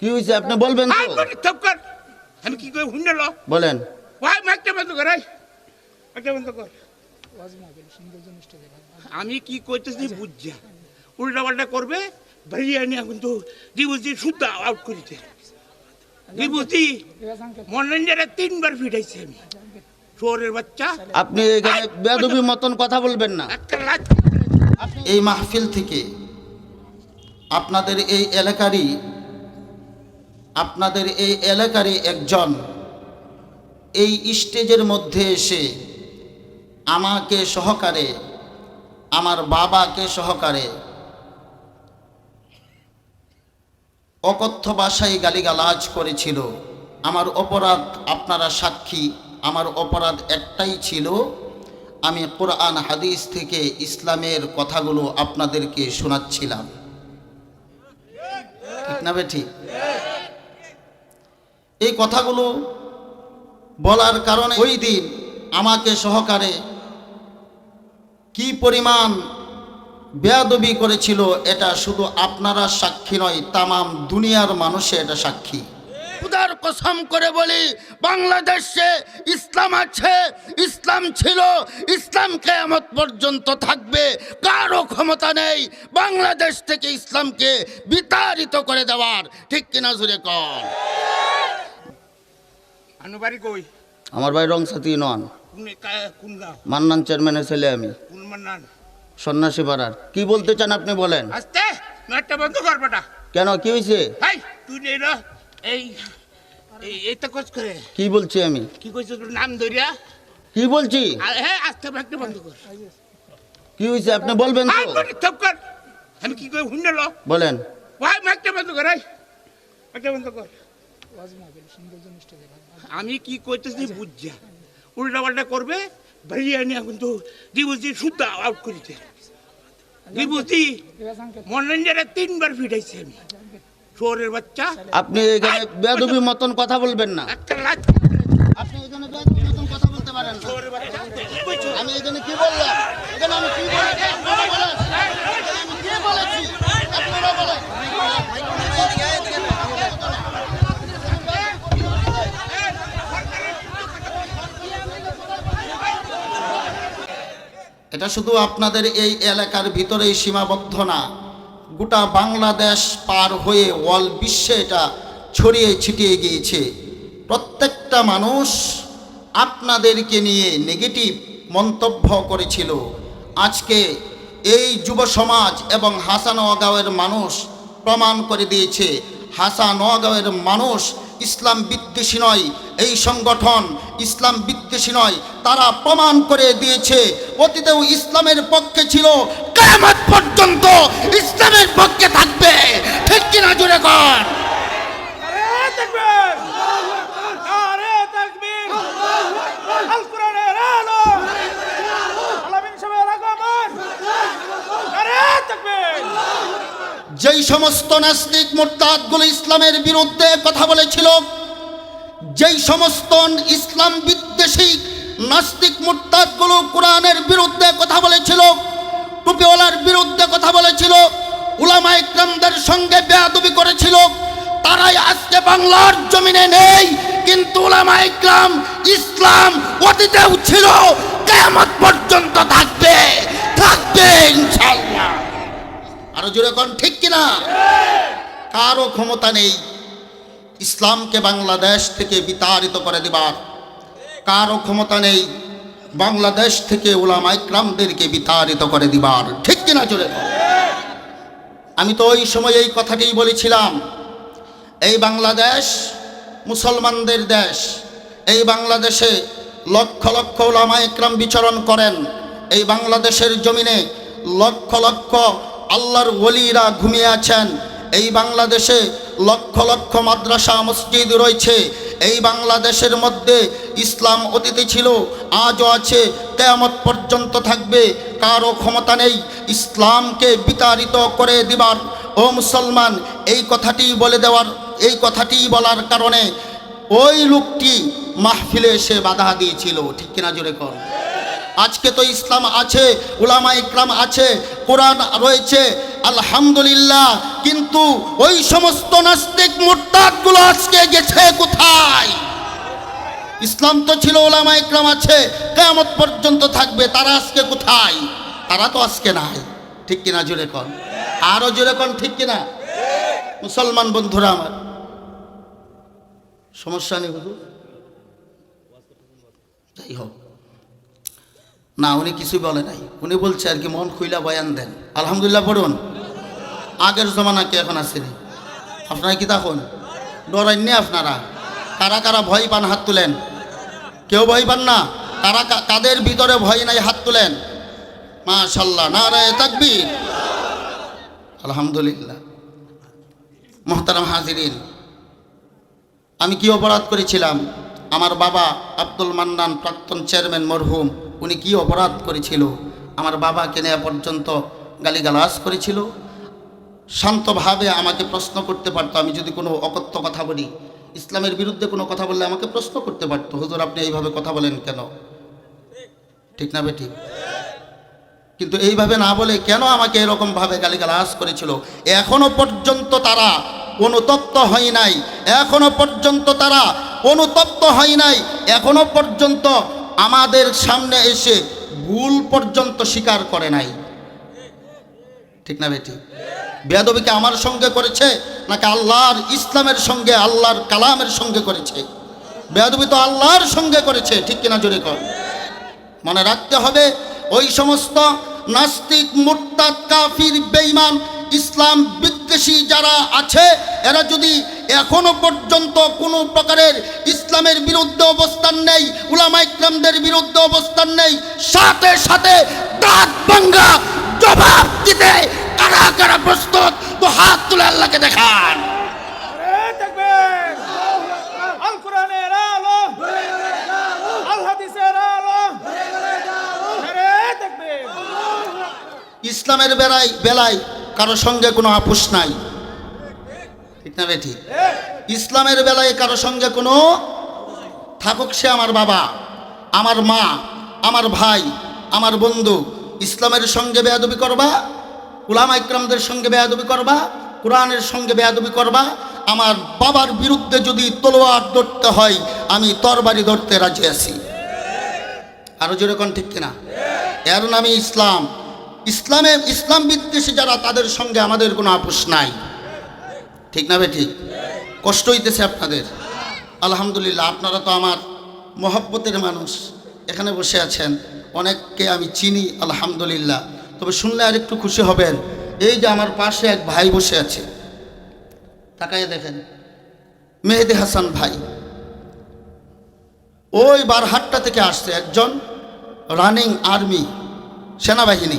কি হয়েছে আপনি বলবেন তো। বলি চুপ কর। আমি কি করে হুন্ডে লো। বলেন। ভাই মাইকটা বন্ধ কর মাইকটা বন্ধ কর। আমি কি করতেছি বুঝছা উল্টা পাল্টা করবে নিয়ে কিন্তু ডিবুজি শুদ্ধ আউট করেছে। ডিবুজি মনোরঞ্জনে তিনবার ফিটাইছি আমি। চোরের বাচ্চা। আপনি এখানে বেদবি মতন কথা বলবেন না। এই মাহফিল থেকে আপনাদের এই এলাকারই আপনাদের এই এলাকারই একজন। এই স্টেজের মধ্যে এসে আমাকে সহকারে, আমার বাবাকে সহকারে অকথ্য ভাষায় গালিগালাজ করেছিল। আমার অপরাধ আপনারা সাক্ষী, আমার অপরাধ একটাই ছিল, আমি কোরআন, হাদিস থেকে ইসলামের কথাগুলো আপনাদেরকে শোনাচ্ছিলাম। ঠিক না বেঠি এই কথাগুলো বলার কারণে ওই দিন আমাকে সহকারে কি পরিমাণ বেয়াদবি করেছিল এটা শুধু আপনারা সাক্ষী নয়, তামাম দুনিয়ার মানুষে এটা সাক্ষী। খুদার কসম করে বলি, বাংলাদেশে ইসলাম আছে, ইসলাম ছিল, ইসলাম কেয়ামত পর্যন্ত থাকবে, কারও ক্ষমতা নেই বাংলাদেশ থেকে ইসলামকে বিতাড়িত করে দেওয়ার। ঠিক কিনা জুড়ে কর আনুবাড়ি কই? আমার ভাই রং সাথী নন কোন গাঁও? মান্নান চেয়ারম্যানের ছেলে আমি। কোন মান্নান? সন্ন্যাসী পাড়ার। কি বলতে চান আপনি বলেন? আস্তে মাইকটা বন্ধ কর বেটা। কেন কি হয়েছে হাই তুই নেই না এই এই এইটা কোচ করে। কি বলছি আমি? কি কইছ নাম ধরিয়া? কি বলছি? হ্যাঁ আস্তে মাইকটা বন্ধ কর। কি হয়েছে আপনি বলবেন তো? চুপ কর। আমি কি করে হুন্ডলো বলেন। ভাই মাইকটা বন্ধ কর এই মাইকটা বন্ধ কর। আমি কি করতেছি বুঝছা উল্টা পাল্টা করবে ভাইয়া নিয়ে কিন্তু ডিবুজি শুদ্ধ আউট করেছে ডিবুজি মনোরঞ্জনে তিনবার ফিটাইছি আমি। চোরের বাচ্চা। আপনি এখানে বেদবি মতন কথা বলবেন না। একটা আপনি এখানে বেদবি মতন কথা বলতে পারেন? আমি এখানে কি বললাম? এখানে আমি কি বলেছি আপনারা বলেন এখানে আমি কি বলেছি আপনারা বলেন এটা শুধু আপনাদের এই এলাকার ভিতরেই সীমাবদ্ধ না, গোটা বাংলাদেশ পার হয়ে ওয়াল বিশ্বে এটা ছড়িয়ে ছিটিয়ে গিয়েছে। প্রত্যেকটা মানুষ আপনাদেরকে নিয়ে নেগেটিভ মন্তব্য করেছিল। আজকে এই যুব সমাজ এবং হাসানগাঁওয়ের মানুষ প্রমাণ করে দিয়েছে। হাসানগাঁওয়ের মানুষ ইসলাম বিদ্বেষী নয় এই সংগঠন ইসলাম বিদ্বেষী নয় তারা প্রমাণ করে দিয়েছে অতীতেও ইসলামের পক্ষে ছিল কেমন পর্যন্ত ইসলামের পক্ষে থাকবে ঠিক কিনা জুড়ে কর নারে যেই সমস্ত নাস্তিক মোরতাদগুলো ইসলামের বিরুদ্ধে কথা বলেছিল, যেই সমস্ত ইসলাম বিদ্বেষী নাস্তিক মোরতাদগুলো কোরআনের বিরুদ্ধে কথা বলেছিল, টুপিওয়ালার বিরুদ্ধে কথা বলেছিল উলামা ইকরামদের সঙ্গে বেয়াদবি করেছিল, তারাই আজকে বাংলার জমিনে নেই, কিন্তু উলামা ইকরাম ইসলাম অতীতেও ছিল কেমন পর্যন্ত থাকবে থাকবে ইনশাল্লাহ আরও জোরে কোন, ঠিক কিনা? কারও ক্ষমতা নেই। ইসলামকে বাংলাদেশ থেকে বিতাড়িত করে দেবার। কারও ক্ষমতা নেই। বাংলাদেশ থেকে ওলামা ইকরামদেরকে বিতাড়িত করে দিবার। ঠিক কিনা জোরে আমি তো ওই সময় এই কথাটাই বলেছিলাম। এই বাংলাদেশ মুসলমানদের দেশ। এই বাংলাদেশে লক্ষ লক্ষ ওলামা ইকরাম বিচরণ করেন। এই বাংলাদেশের জমিনে লক্ষ লক্ষ আল্লাহর ওলিরা ঘুমিয়ে আছেন। এই বাংলাদেশে লক্ষ লক্ষ মাদ্রাসা, মসজিদ রয়েছে। এই বাংলাদেশের মধ্যে ইসলাম অতীতে ছিল, আজও আছে, কেয়ামত পর্যন্ত থাকবে। কারও ক্ষমতা নেই, ইসলামকে বিতাড়িত করে দিবার। ও মুসলমান, এই কথাটি বলে দেওয়ার, এই কথাটি বলার কারণে ওই লোকটি মাহফিলে এসে বাধা দিয়েছিল। ঠিক কিনা জোরে কর আজকে তো ইসলাম আছে, উলামা ইকরাম আছে, কোরআন রয়েছে, আলহামদুলিল্লাহ, কিন্তু ওই সমস্ত নাস্তিক মোরতাদগুলো আজকে গেছে কোথায়? ইসলাম তো ছিল ওলামা ইকরাম আছে, কেয়ামত পর্যন্ত থাকবে, তারা আজকে কোথায়? তারা তো আজকে নাই, ঠিক কিনা জোরে কন? আরও জোরে কন, ঠিক কিনা? মুসলমান বন্ধুরা আমার, সমস্যা নেই হুজুর? যাই হোক না, উনি কিছুই বলে নাই। উনি বলছে আর কি, মন খুইলা বয়ান দেন। আলহামদুলিল্লাহ পড়ুন। আগের জমানা কি এখন আসেনি আপনারা কি তখন ডরাইননি আপনারা। কারা কারা ভয় পান হাত তুলেন? কেউ ভয় পান না? কারা কাদের ভিতরে ভয় নাই হাত তুলেন? মাশাল্লাহ না রে তাকবীর। আলহামদুলিল্লাহ। মোহতারাম হাজিরিন, আমি কি অপরাধ করেছিলাম? আমার বাবা আব্দুল মান্নান প্রাক্তন চেয়ারম্যান মরহুম উনি কি অপরাধ করেছিল? আমার বাবাকে নেওয়া পর্যন্ত গালিগালাজ করেছিল? শান্তভাবে আমাকে প্রশ্ন করতে পারতো, আমি যদি কোনো অকথ্য কথা বলি, ইসলামের বিরুদ্ধে কোনো কথা বললে আমাকে প্রশ্ন করতে পারতো, হুজুর, আপনি এইভাবে কথা বলেন কেন? ঠিক না বেঠিক কিন্তু এইভাবে না বলে কেন আমাকে এরকমভাবে গালিগালাজ করেছিল? এখনও পর্যন্ত তারা অনুতপ্ত হয় নাই, এখনও পর্যন্ত তারা অনুতপ্ত হয় নাই, এখনও পর্যন্ত আমাদের সামনে এসে ভুল পর্যন্ত স্বীকার করে নাই। ঠিক না বেটি? বেয়াদবিকে আমার সঙ্গে করেছে, নাকি আল্লাহর ইসলামের সঙ্গে, আল্লাহর কালামের সঙ্গে করেছে? বেয়াদবি তো আল্লাহর সঙ্গে করেছে, ঠিক কিনা জোরে কর। মনে রাখতে হবে, ওই সমস্ত নাস্তিক, মুরতাদ, কাফির, বেঈমান, ইসলাম বিদ্বেষী যারা আছে, এরা যদি এখনও পর্যন্ত কোনো প্রকারের ইসলামের বিরুদ্ধে অবস্থান নেই, উলামা ইকরামদের বিরুদ্ধে অবস্থান নেই, সাথে সাথে দাঁত ভাঙ্গা জবাব দিতে কারা কারা প্রস্তুত, তো হাত তুলে আল্লাহকে দেখান নারে তাকবীর আল কোরআনের আলো আল হাদিসের আলো নারে তাকবীর ইসলামের বেলায় বেলায় কারও সঙ্গে কোনো আপোষ নাই। ঠিক না বেঠি ইসলামের বেলায় কারও সঙ্গে কোনো থাকুক সে আমার বাবা, আমার মা, আমার ভাই, আমার বন্ধু। ইসলামের সঙ্গে বেয়াদবি করবা, উলামা ইকরামদের সঙ্গে বেয়াদবি করবা, কোরআনের সঙ্গে বেয়াদবি করবা। আমার বাবার বিরুদ্ধে যদি তলোয়ার ধরতে হয়, আমি তরবারি ধরতে রাজি আছি। আরও যেরকম ঠিক কিনা? এর নামে ইসলাম। ইসলামে ইসলাম বিদ্বেষী যারা, তাদের সঙ্গে আমাদের কোনো আপোষ নাই। ঠিক না বে ঠিক কষ্ট হইতেছে আপনাদের। আলহামদুলিল্লাহ, আপনারা তো আমার মহব্বতের মানুষ। এখানে বসে আছেন। অনেককে আমি চিনি, আলহামদুলিল্লাহ। তবে শুনলে আর একটু খুশি হবেন। এই যে আমার পাশে এক ভাই বসে আছে। তাকাইয়ে দেখেন। মেহেদি হাসান ভাই। ওই বারহাট্টা থেকে আসছে একজন রানিং আর্মি সেনাবাহিনী।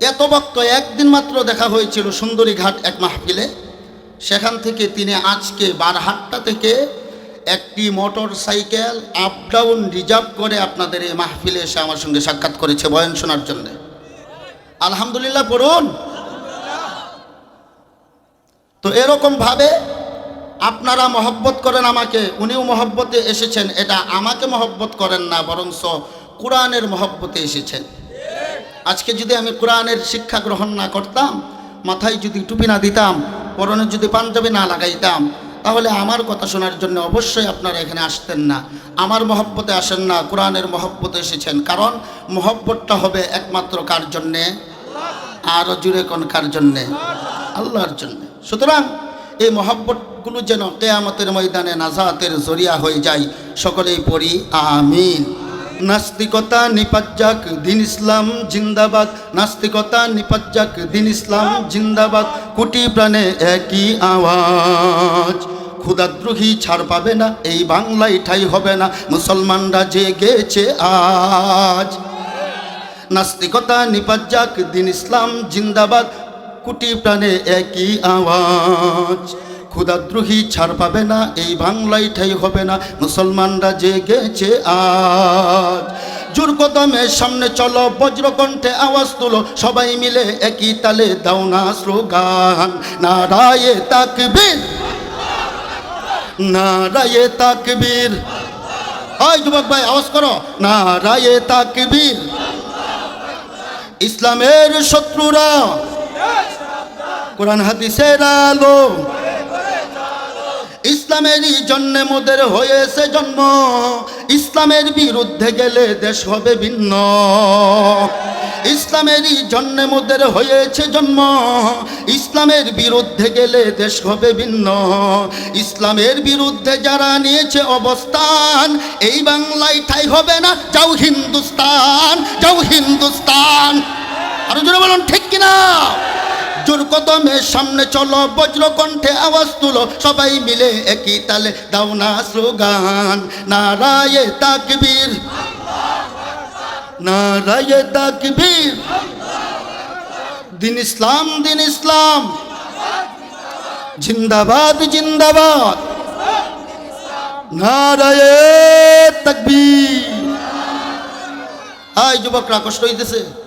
এত বক্ত একদিন মাত্র দেখা হয়েছিল সুন্দরী ঘাট এক মাহফিলে। সেখান থেকে তিনি আজকে বারহাট্টা থেকে একটি motor cycle up down reserve করে আপনাদের এই মাহফিলে এসে আমার সঙ্গে সাক্ষাৎ করেছে বয়ান শোনার জন্য। আলহামদুলিল্লাহ পড়ুন। তো এরকমভাবে আপনারা মহব্বত করেন আমাকে, উনিও মহব্বতে এসেছেন, এটা আমাকে মহব্বত করেন না বরঞ্চ কোরআনের মহব্বতে এসেছেন। আজকে যদি আমি কোরআনের শিক্ষা গ্রহণ না করতাম, মাথায় যদি টুপি না দিতাম, পরনে যদি পাঞ্জাবি না লাগাইতাম, তাহলে আমার কথা শোনার জন্য অবশ্যই আপনারা এখানে আসতেন না। আমার মহব্বতে আসেন না, কোরআনের মহব্বতে এসেছেন। কারণ মহব্বতটা হবে একমাত্র কার জন্যে? আরও জুড়ে কোন কার জন্যে? আল্লাহর জন্যে। সুতরাং এই মহব্বতগুলো যেন কেয়ামতের ময়দানে নাজাতের জরিয়া হয়ে যায়, সকলেই পড়ি, আমিন। নাস্তিকতা নিপাজ্জাক দিন ইসলাম জিন্দাবাদ। নাস্তিকতা নিপাজ্জাক দিন ইসলাম জিন্দাবাদ। কোটি প্রাণে একই আওয়াজ। ক্ষুদাদ্রোহী ছাড় পাবে না, এই বাংলায় ঠাই হবে না। মুসলমানরা জেগেছে আজ। নাস্তিকতা নিপাজ্জাক দিন ইসলাম জিন্দাবাদ। কুটি প্রাণে একই আওয়াজ। ক্ষুদাদ্রোহী ছাড় পাবে না, এই বাংলায় ঠাই হবে না। মুসলমানরা জেগেছে আজ। জোর কদমে সামনে চলো, বজ্রকণ্ঠে আওয়াজ তুলো, সবাই মিলে একই তালে দাও না স্লোগান। নারায়ে তাকবীর নারায়ে তাকবীর। হয় যুবক ভাই, আওয়াজ করো। নারায়ে তাকবীর। ইসলামের শত্রুরা, কোরআন হাদিসের আলো ইসলামেরই জন্য মোদের হয়েছে জন্ম। ইসলামের বিরুদ্ধে গেলে দেশ হবে ভিন্ন। ইসলামেরই জন্য মোদের হয়েছে জন্ম। ইসলামের বিরুদ্ধে গেলে দেশ হবে ভিন্ন। ইসলামের বিরুদ্ধে যারা নিয়েছে অবস্থান, এই বাংলায় ঠাই হবে না, যাও হিন্দুস্তান যাও হিন্দুস্তান। আরও জোরে বলুন, ঠিক কিনা? জোর কদমের সামনে চলো বজ্র কণ্ঠে আওয়াজ তুলো, সবাই মিলে একই তালে দাও না স্লোগান। নারায়ে তাকবীর। নারায়ে তাকবীর। দিন ইসলাম দিন ইসলাম। জিন্দাবাদ জিন্দাবাদ। নারায়ে তাকবীর। আয় যুবকরা, কষ্ট হইতেছে।